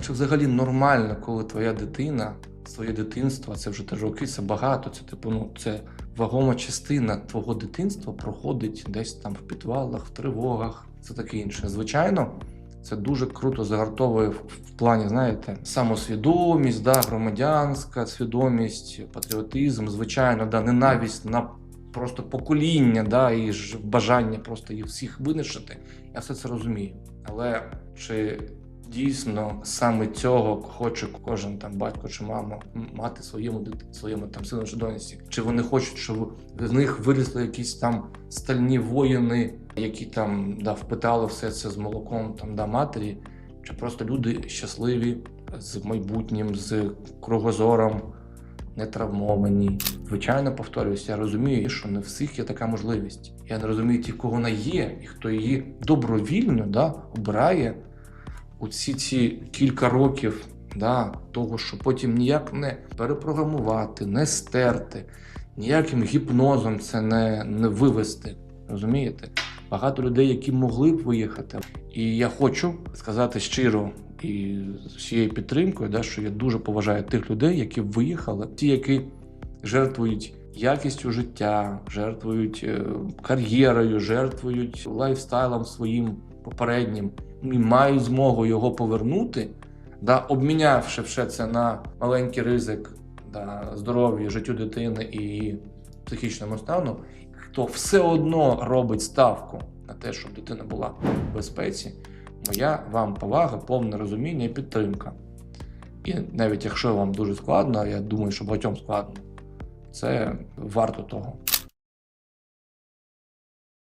А чи взагалі нормально, коли твоя дитина, своє дитинство, це вже три роки, це багато, це типу, ну це вагома частина твого дитинства проходить десь там в підвалах, в тривогах, це таке інше. Звичайно, це дуже круто загартовує в плані, знаєте, самосвідомість, да, громадянська свідомість, патріотизм, звичайно, да, ненависть на просто покоління, да, і ж бажання просто їх всіх винищити. Я все це розумію. Але чи дійсно саме цього хоче кожен там батько чи мама мати своєму своєму там сину чи доньці? Чи вони хочуть, щоб з них вирісли якісь там стальні воїни, які там да, впитали все це з молоком там да матері? Чи просто люди щасливі з майбутнім, з кругозором, не травмовані? Звичайно, повторююся, я розумію, що не всіх є така можливість. Я не розумію ті, кого вона є, і хто її добровільно да, обирає у ці кілька років да, того, що потім ніяк не перепрограмувати, не стерти, ніяким гіпнозом це не, не вивести. Розумієте? Багато людей, які могли б виїхати. І я хочу сказати щиро і з всією підтримкою, да, що я дуже поважаю тих людей, які виїхали, ті, які жертвують якістю життя, жертвують е, кар'єрою, жертвують лайфстайлом своїм попереднім і мають змогу його повернути, да, обмінявши все це на маленький ризик да, здоров'ю, життю дитини і психічному стану, хто все одно робить ставку на те, щоб дитина була в безпеці, моя вам повага, повне розуміння і підтримка. І навіть якщо вам дуже складно, я думаю, що багатьом складно, це варто того.